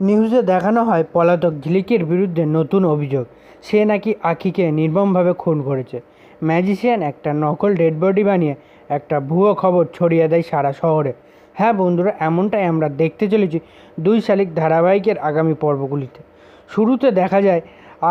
নিউজে দেখানো হয় পলাতক ঝিলিকের বিরুদ্ধে নতুন অভিযোগ। সে নাকি আখিকে নির্মমভাবে খুন করেছে। ম্যাজিশিয়ান একটা নকল ডেড বডি বানিয়ে একটা ভুয়ো খবর ছড়িয়ে দেয় সারা শহরে। হ্যাঁ বন্ধুরা, এমনটাই আমরা দেখতে চলেছি দুই শালিক ধারাবাহিকের আগামী পর্বগুলিতে। শুরুতে দেখা যায়,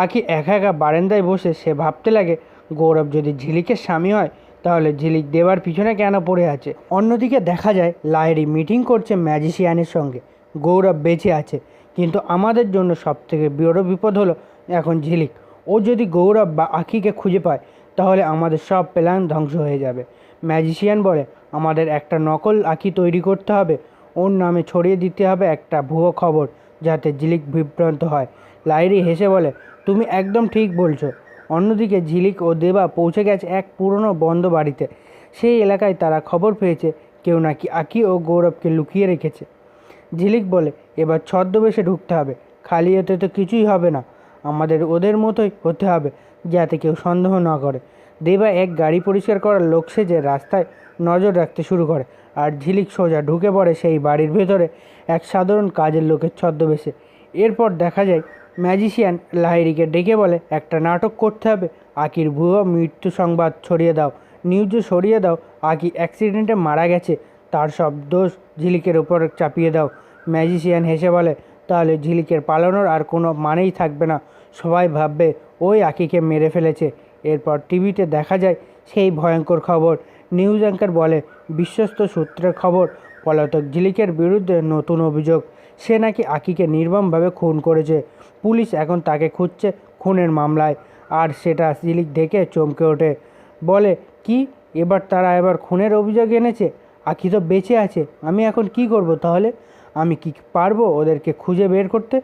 আখি একা একা বারান্দায় বসে সে ভাবতে লাগে, গৌরব যদি ঝিলিকের স্বামী হয়, তাহলে ঝিলিক দেবার পিছনে কেন পড়ে আছে? অন্যদিকে দেখা যায় লাহেরি মিটিং করছে ম্যাজিশিয়ানের সঙ্গে। গৌরব বেঁচে আছে। কিন্তু আমাদের জন্য সবথেকে বড় বিপদ হলো এখন ঝিলিক। ও যদি গৌরব বা আখিকে খুঁজে পায়, তাহলে আমাদের সব প্ল্যান ধ্বংস হয়ে যাবে। ম্যাজিশিয়ান বলে, আমাদের একটা নকল আখি তৈরি করতে হবে। ওর নামে ছড়িয়ে দিতে হবে একটা ভুয়ো খবর যাতে ঝিলিক বিভ্রান্ত হয়। লাইরি হেসে বলে, তুমি একদম ঠিক বলছো। অন্যদিকে ঝিলিক ও দেবা পৌঁছে গেছে এক পুরনো বন্ধ বাড়িতে। সেই এলাকায় তারা খবর পেয়েছে, কেউ নাকি আকি ও গৌরবকে লুকিয়ে রেখেছে। ঝিলিক বলে, এবার ছদ্মবেশে ঢুকতে হবে। খালি হতে তো কিছুই হবে না। আমাদের ওদের মতোই হতে হবে, যাতে কেউ সন্দেহ না করে। দেবা এক গাড়ি পরিষ্কার করার লোক সেজে রাস্তায় নজর রাখতে শুরু করে, আর ঝিলিক সোজা ঢুকে পড়ে সেই বাড়ির ভেতরে এক সাধারণ কাজের লোকের ছদ্মবেশে। এরপর দেখা যায়, ম্যাজিশিয়ান লাহিরিকে ডেকে বলে, একটা নাটক করতে হবে। আকির ভুয়ো মৃত্যু সংবাদ ছড়িয়ে দাও। নিউজে সরিয়ে দাও। আকি অ্যাক্সিডেন্টে মারা গেছে। তার সব দোষ ঝিলিকের উপর চাপিয়ে দাও। ম্যাজিশিয়ান হেসে বলে, তাহলে ঝিলিকের পালানোর আর কোনো মানেই থাকবে না। সবাই ভাববে, ওই আকিকে মেরে ফেলেছে। এরপর টিভিতে দেখা যায় সেই ভয়ঙ্কর খবর। নিউজ অ্যাঙ্কার বলে, বিশ্বস্ত সূত্রের খবর, পলাতক ঝিলিকের বিরুদ্ধে নতুন অভিযোগ। সে নাকি আকিকে নির্মমভাবে খুন করেছে। পুলিশ এখন তাকে খুঁজছে খুনের মামলায়। আর সেটা ঝিলিক দেখে চমকে ওঠে। বলে, কি? এবার তারা এবার খুনের অভিযোগ এনেছে? আখি তো বেঁচে আছে, আমি এখন কি করব তাহলে? আমি কি পারব ওদেরকে খুঁজে বের করতে?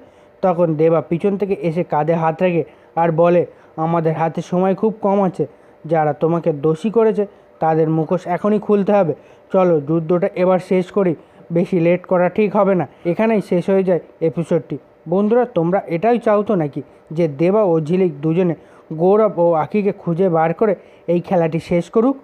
তখন দেবা পিছন থেকে এসে কাঁধে হাত রেখে আর বলে, আমাদের হাতে সময় খুব কম আছে। যারা তোমাকে দোষী করেছে, তাদের মুখোশ এখনই খুলতে হবে। চলো যুদ্ধটা এবার শেষ করি। বেশি লেট করা ঠিক হবে না। এখানেই শেষ হয়ে যায় এপিসোডটি বন্ধুরা, তোমরা এটাই চাও তো নাকি যে দেবা ও ঝিলিক দুজনে গৌরব ও আখিকে খুঁজে বার করে এই খেলাটি শেষ করুক?